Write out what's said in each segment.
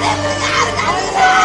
我们是共产主义接。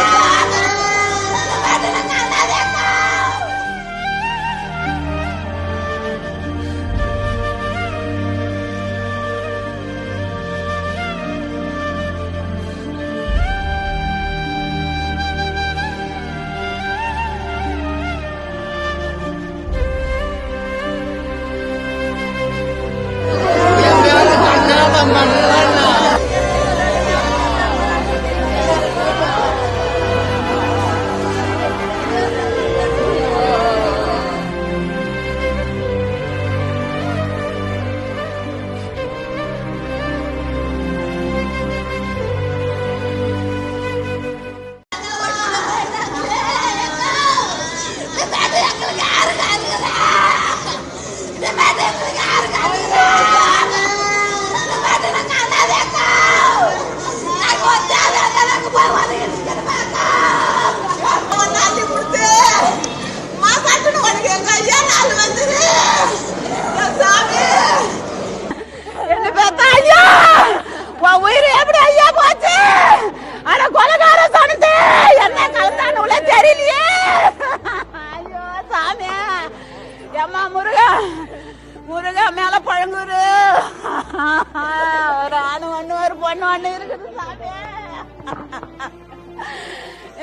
ஒண்ணு ஒரு பொண்ணு ஒண்ணு இருக்குது சாமி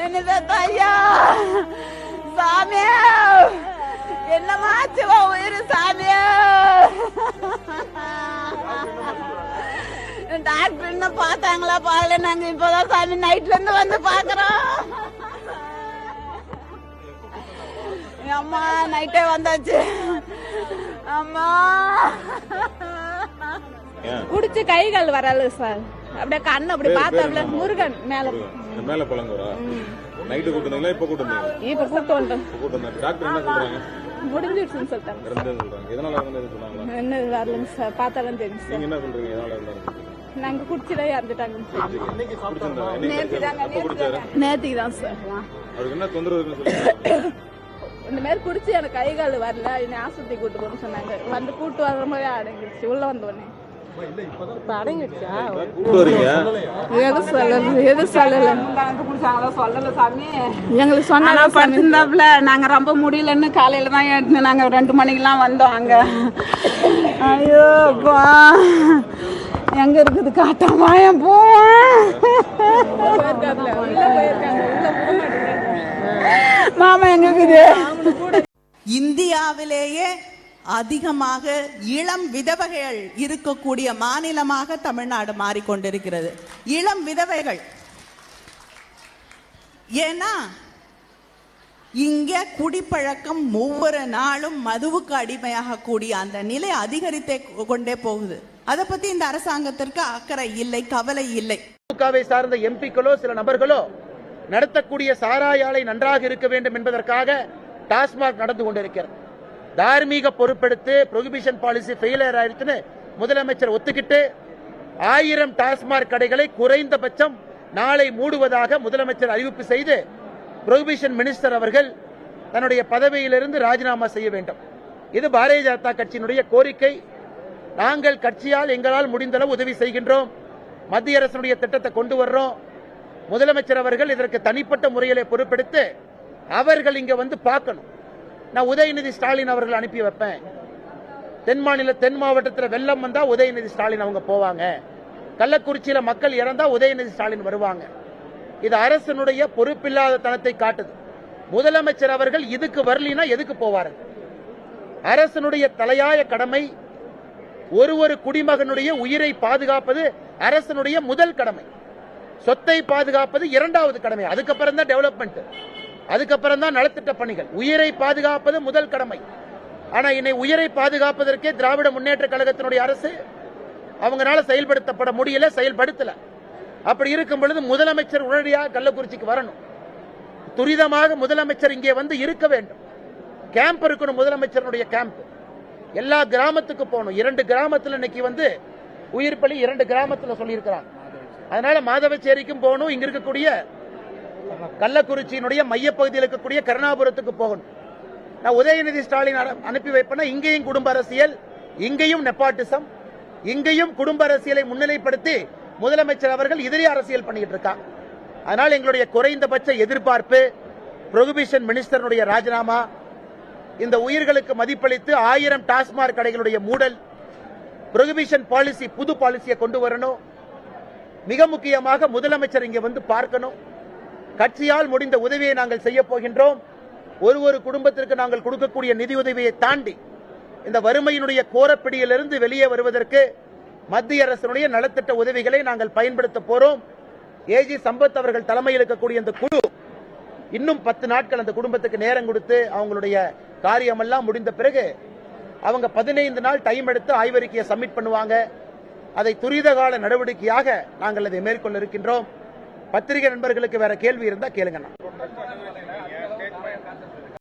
என்ன பார்த்தா ஐயா சாமி என்னமாச்சு உன் உயிர் சாமி டாக்டர் இன்னும் பார்த்தாங்களா பாக்கல நாங்க இப்பதான் சாமி நைட்ல இருந்து வந்து பாக்குறோம் அம்மா நைட்டே வந்தாச்சு. அம்மா. குடிச்சு கை கால் வரல சார். அப்படியே கண்ணு அப்படி பார்த்தாப்ல. முருகன் மேல. மேல பழங்குறா? நைட்டு கூட்டுனீங்களா இப்ப கூட்டுனீங்க இப்ப கூப்பிட்டு வந்துட்டோம். இப்ப கூட்டுனாங்க டாக்டர் என்ன சொல்றாங்க? முடிஞ்சிடுச்சுன்னு சொல்லிட்டாங்க. இறந்தே சொல்றாங்க. எதனால இறந்தது சொன்னாங்களா? என்ன வரலங்க சார். பார்த்தாலும் தெரியும் சார். நீங்க என்ன சொல்றீங்க? எதனால இருந்தாரு நாங்க குடிச்சுதான் இறந்துட்டாங்க. நேத்திக்கு தான் சார். என்ன தொந்தரவு இந்த மாதிரி குடிச்சு எனக்கு கை கால் வரல. என்னை ஆஸ்பத்திரி கூட்டு போகணும்னு சொன்னாங்க. வந்து கூட்டு வர மாதிரி அடங்கிடுச்சு உள்ள வந்த உடனே. இப்ப அடங்கிடுச்சா? கூட்டு வரீங்க. எது சொல்லல எது சொல்லல? சொல்லல சாமி எங்களுக்கு சொன்னா படுத்திருந்தாப்புல நாங்க ரொம்ப முடியலன்னு காலையில தான் எடுத்து நாங்க ரெண்டு மணிக்கெல்லாம் வந்தோம் அங்க. ஐயோ அப்பா. எங்க இருக்குது காட்டாமா என் போ. மாமா எங்க இருக்குது? இந்தியாவிலேயே அதிகமாக இளம் விதவைகள் இருக்கக்கூடிய மாநிலமாக தமிழ்நாடு மாறிக்கொண்டிருக்கிறது. இளம் விதவைகள். ஏன்னா இங்கே குடிப்பழக்கம் ஒவ்வொரு நாளும் மதுவுக்கு அடிமையாக கூடிய அந்த நிலை அதிகரித்தே கொண்டே போகுது. அதை பத்தி இந்த அரசாங்கத்திற்கு அக்கறை இல்லை கவலை இல்லை. திமுகவை சார்ந்த எம்பிக்களோ சில நபர்களோ நடத்தக்கூடிய சாராய ஆலை நன்றாக இருக்க வேண்டும் என்பதற்காக டாஸ்மாக் நடந்து கொண்டிருக்கிறது. தார்மீக பொறுப்பெடுத்து ப்ரொஹிபிஷன் பாலிசி ஃபெயிலியர் ஆயிடுச்சுன்னு முதலமைச்சர் ஒத்துக்கிட்டு ஆயிரம் டாஸ்மாக் கடைகளை குறைந்தபட்சம் நாளை மூடுவதாக முதலமைச்சர் அறிவிப்பு செய்து ப்ரொஹிபிஷன் மினிஸ்டர் அவர்கள் தன்னுடைய பதவியிலிருந்து ராஜினாமா செய்ய வேண்டும். இது பாரதிய ஜனதா கட்சியினுடைய கோரிக்கை. நாங்கள் கட்சியால் எங்களால் முடிந்தளவு உதவி செய்கின்றோம். மத்திய அரசனுடைய திட்டத்தை கொண்டு வர்றோம். முதலமைச்சர் அவர்கள் இதற்கு தனிப்பட்ட முறையிலே பொறுப்பெடுத்து அவர்கள் இங்க வந்து பார்க்கணும். நான் உதயநிதி ஸ்டாலின் அவர்கள் அனுப்பி வைப்பேன். தென் மாநில தென் மாவட்டத்தில் வெள்ளம் வந்தா உதயநிதி ஸ்டாலின் அவங்க போவாங்க. கள்ளக்குறிச்சியில மக்கள் இறந்தா உதயநிதி ஸ்டாலின் வருவாங்க. இது அரசனுடைய பொறுப்பில்லாத தனத்தை காட்டுது. முதலமைச்சர் அவர்கள் இதுக்கு வரலினா எதுக்கு போவாரு? அரசனுடைய தலையாய கடமை ஒரு ஒரு குடிமகனுடைய உயிரை பாதுகாப்பது அரசனுடைய முதல் கடமை. சொத்தை பாதுகாப்பது இரண்டாவது கடமை. அதுக்கப்புறம் தான் டெவலப்மெண்ட் அதுக்கப்புறம் தான் நலத்திட்ட பணிகள். உயிரை பாதுகாப்பது முதல் கடமை. ஆனா இன்னை உயிரை பாதுகாப்பதற்கே திராவிட முன்னேற்ற கழகத்தினுடைய அரசு அவங்களால செயல்படுத்தப்பட முடியல செயல்படுத்தல. அப்படி இருக்கும் பொழுது முதலமைச்சர் உடனடியாக கள்ளக்குறிச்சிக்கு வரணும். துரிதமாக முதலமைச்சர் இங்கே வந்து இருக்க வேண்டும். கேம்ப் இருக்கணும் முதலமைச்சருடைய கேம்ப். எல்லா கிராமத்துக்கு போகணும். இரண்டு கிராமத்தில் இன்னைக்கு வந்து உயிர் பலி இரண்டு கிராமத்தில் சொல்லியிருக்கிறாங்க. அதனால மாதவச்சேரிக்கும் போகணும். இங்க இருக்கக்கூடிய கள்ளக்குறிச்சியினுடைய மையப்பகுதியில் இருக்கக்கூடிய கருணாபுரத்துக்கு போகணும். நான் உதயநிதி ஸ்டாலின் அனுப்பி வைப்பேன்னா இங்கேயும் குடும்ப அரசியல் இங்கேயும் நெப்பாட்டிசம் இங்கேயும் குடும்ப அரசியலை முன்னிலைப்படுத்தி முதலமைச்சர் அவர்கள் எதிரி அரசியல் பண்ணிட்டு இருக்கா. அதனால் எங்களுடைய குறைந்தபட்ச எதிர்பார்ப்பு புரோகிபிஷன் மினிஸ்டருடைய ராஜினாமா இந்த உயிர்களுக்கு மதிப்பளித்து ஆயிரம் டாஸ்மாக் கடைகளுடைய மூடல் புரோகிபிஷன் பாலிசி புது பாலிசியை கொண்டு வரணும். மிக முக்கியமாக முதலமைச்சர் இங்கே வந்து பார்க்கணும். கட்சியால் முடிந்த உதவியை நாங்கள் செய்ய போகின்றோம். ஒரு ஒரு குடும்பத்திற்கு நாங்கள் கொடுக்கக்கூடிய நிதியுதவியை தாண்டி இந்த வறுமையினுடைய கோரப்பிடியிலிருந்து வெளியே வருவதற்கு மத்திய அரசினுடைய நலத்திட்ட உதவிகளை நாங்கள் பயன்படுத்த போறோம். ஏஜி சம்பத் அவர்கள் தலைமையில் இருக்கக்கூடிய இந்த குழு இன்னும் பத்து நாட்கள் அந்த குடும்பத்துக்கு நேரம் கொடுத்து அவங்களுடைய காரியமெல்லாம் முடிந்த பிறகு அவங்க பதினைந்து நாள் டைம் எடுத்து ஆய்வறிக்கையை சப்மிட் பண்ணுவாங்க. அதை துரித கால நடவடிக்கையாக நாங்கள் அதை மேற்கொள்ள இருக்கின்றோம். பத்திரிகை நண்பர்களுக்கு வேற கேள்வி இருந்தா கேளுங்கண்ணா.